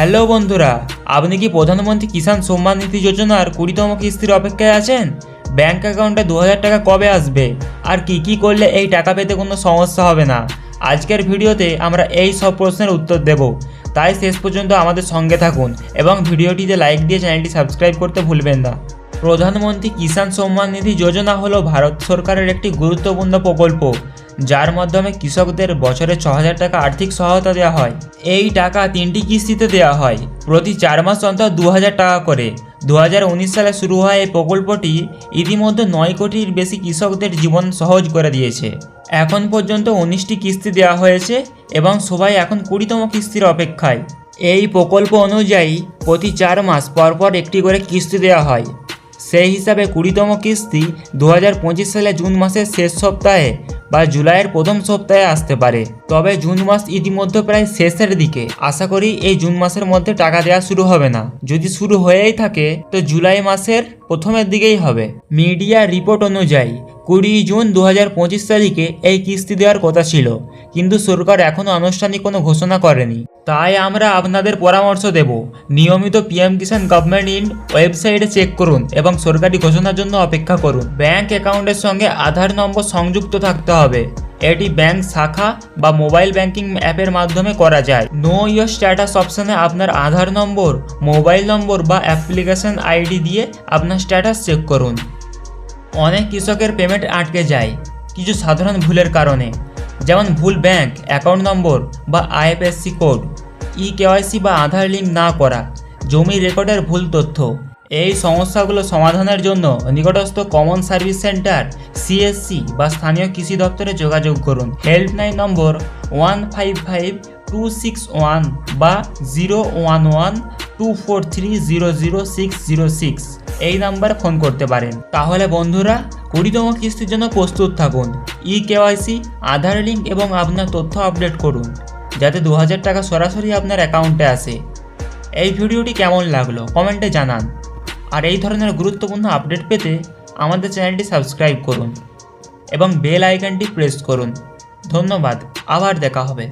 Hello বন্ধুরা, আপনি কি প্রধানমন্ত্রী কিষাণ সম্মান নিধি যোজনার কুড়িতম কিস্তির অপেক্ষায় আছেন? ব্যাংক অ্যাকাউন্টে দু হাজার টাকা কবে আসবে? আর কি কি করলে এই টাকা পেতে কোনো সমস্যা হবে না? আজকের ভিডিওতে আমরা এই সব প্রশ্নের উত্তর দেব। তাই শেষ পর্যন্ত আমাদের সঙ্গে থাকুন এবং ভিডিওটিতে লাইক দিয়ে চ্যানেলটি সাবস্ক্রাইব করতে ভুলবেন না। প্রধানমন্ত্রী কিষাণ সম্মান নিধি যোজনা হলো ভারত সরকারের একটি গুরুত্বপূর্ণ প্রকল্প। যার মাধ্যমে কৃষকদের বছরে ছ হাজার টাকা আর্থিক সহায়তা দেওয়া হয়। এই টাকা তিনটি কিস্তিতে দেওয়া হয়। প্রতি চার মাস অন্তর দু হাজার টাকা করে। দু হাজার উনিশ সালে শুরু হওয়া এই প্রকল্পটি। ইতিমধ্যে নয় কোটির বেশি কৃষকদের জীবন সহজ করে দিয়েছে। এখন পর্যন্ত উনিশটি কিস্তি দেওয়া হয়েছে এবং সবাই এখন কুড়িতম কিস্তির অপেক্ষায়। এই প্রকল্প অনুযায়ী প্রতি চার মাস পর পর একটি করে কিস্তি দেওয়া হয়। সেই হিসাবে কুড়িতম কিস্তি দু হাজার পঁচিশ সালে জুন মাসের শেষ সপ্তাহে বা জুলাইয়ের প্রথম সপ্তাহে আসতে পারে। তবে জুন মাস ইতিমধ্যে প্রায় শেষের দিকে। আশা করি এই জুন মাসের মধ্যে টাকা দেওয়া শুরু হবে না। যদি শুরু হয়েই থাকে, তো জুলাই মাসের প্রথমের দিকেই হবে। মিডিয়া রিপোর্ট অনুযায়ী কুড়ি জুন দু হাজার পঁচিশ তারিখে এই কিস্তি দেওয়ার কথা ছিল, কিন্তু সরকার এখনও আনুষ্ঠানিক কোনো ঘোষণা করেনি। তাই আমরা আপনাদের পরামর্শ দেব, নিয়মিত পিএম কিষাণ গভর্নমেন্ট ইন ওয়েবসাইটে চেক করুন এবং সরকারি ঘোষণার জন্য অপেক্ষা করুন। ব্যাংক অ্যাকাউন্টের সঙ্গে আধার নম্বর সংযুক্ত থাকতে হবে। এটি ব্যাংক শাখা বা মোবাইল ব্যাংকিং অ্যাপের মাধ্যমে করা যায়। নো ইয়োর স্ট্যাটাস অপশানে আপনার আধার নম্বর, মোবাইল নম্বর বা অ্যাপ্লিকেশন আইডি দিয়ে আপনার স্ট্যাটাস চেক করুন। অনেক কৃষকের পেমেন্ট আটকে যায় কিছু সাধারণ ভুলের কারণে। যেমন ভুল ব্যাংক, অ্যাকাউন্ট নম্বর বা আইএফএসসি কোড, ই কেওয়াইসি বা আধার লিঙ্ক না করা, জমি রেকর্ডের ভুল তথ্য। এই সমস্যাগুলো সমাধানের জন্য নিকটস্থ কমন সার্ভিস সেন্টার সিএসসি বা স্থানীয় কৃষি দপ্তরে যোগাযোগ করুন। Helpline number one five five two six one বা zero one one two four three zero zero six zero six এই নাম্বারে ফোন করতে পারেন। তাহলে বন্ধুরা, কুড়িতম কিস্তির জন্য প্রস্তুত থাকুন। ই কেওয়াইসি আধার লিঙ্ক এবং আপনার তথ্য আপডেট করুন, যাতে দু হাজার টাকা সরাসরি আপনার অ্যাকাউন্টে আসে। এই ভিডিওটি কেমন লাগল কমেন্টে জানান। আর এই ধরনের গুরুত্বপূর্ণ আপডেট পেতে আমাদের চ্যানেলটি সাবস্ক্রাইব করুন এবং বেল আইকনটি প্রেস করুন। ধন্যবাদ, আবার দেখা হবে।